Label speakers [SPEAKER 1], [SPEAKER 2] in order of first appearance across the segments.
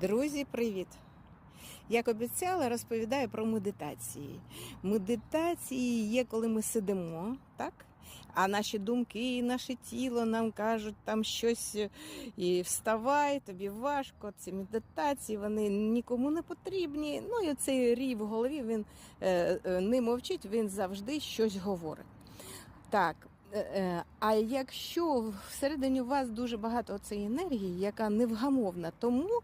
[SPEAKER 1] Друзі, привіт! Як обіцяла, розповідаю про медитації. Медитації є, коли ми сидимо, так? А наші думки, і наше тіло нам кажуть там щось е, і вставай, тобі важко. Ці медитації вони нікому не потрібні. Ну і цей рій в голові він е, е, не мовчить, він завжди щось говорить. Так. Е, е, А якщо всередині у вас дуже багато цієї енергії, яка невгамовна, тому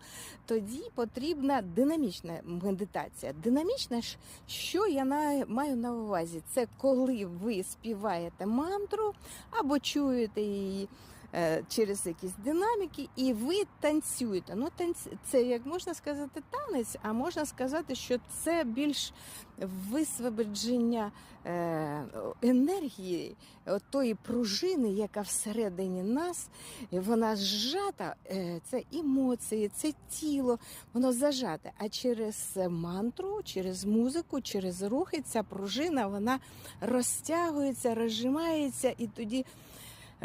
[SPEAKER 1] тоді потрібна динамічна медитація. Динамічна ж, що я маю на увазі? Це коли ви співаєте мантру або чуєте її через якісь динаміки, і ви танцюєте. Ну, танць, це як можна сказати танець, а можна сказати, що це більш висвободження е, енергії, тої пружини, яка всередині нас, вона зжата, е, це емоції, це тіло, воно зажате. А через мантру, через музику, через рухи ця пружина вона розтягується, розжимається, і тоді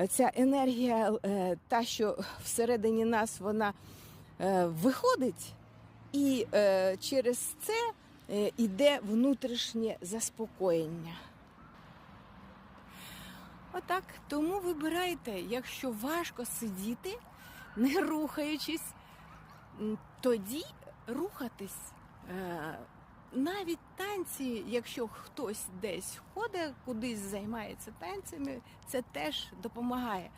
[SPEAKER 1] ця енергія, е, та, що всередині нас вона е, виходить, і е, через це е, іде внутрішнє заспокоєння. Отак, тому вибирайте, якщо важко сидіти, не рухаючись, тоді рухатись. Навіть танці, якщо хтось десь ходить, кудись займається танцями, це теж допомагає.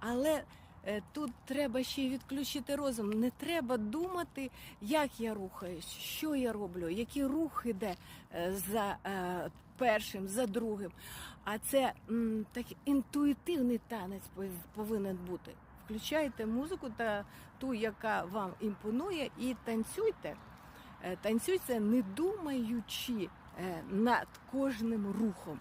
[SPEAKER 1] Але е, тут треба ще й відключити розум. Не треба думати, як я рухаюсь, що я роблю, який рух іде е, за е, першим, за другим. А це м, такий інтуїтивний танець повинен бути. Включайте музику та ту, яка вам імпонує, і танцюйте. Е, Танцюйте, не думаючи е, над кожним рухом.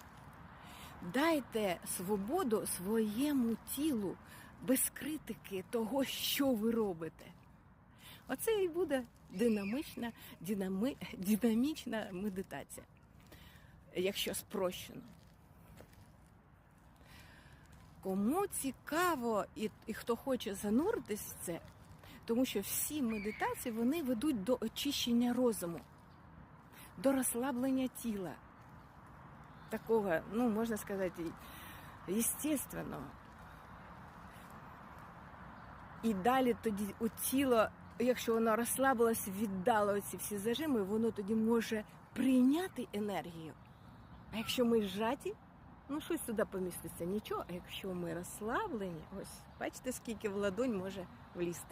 [SPEAKER 1] Дайте свободу своєму тілу без критики того, що ви робите. Оце і буде динамічна, динами, динамічна медитація, якщо спрощено. Кому цікаво і, і хто хоче зануритись в це, тому що всі медитації вони ведуть до очищення розуму, до розслаблення тіла. Такого, ну, можна сказати, естественного. І далі тоді у тіло, якщо воно розслабилось, віддало ці всі зажими, воно тоді може прийняти енергію. А якщо ми зжаті, ну щось туди поміститься, нічого. А якщо ми розслаблені, ось бачите, скільки в ладонь може влізти.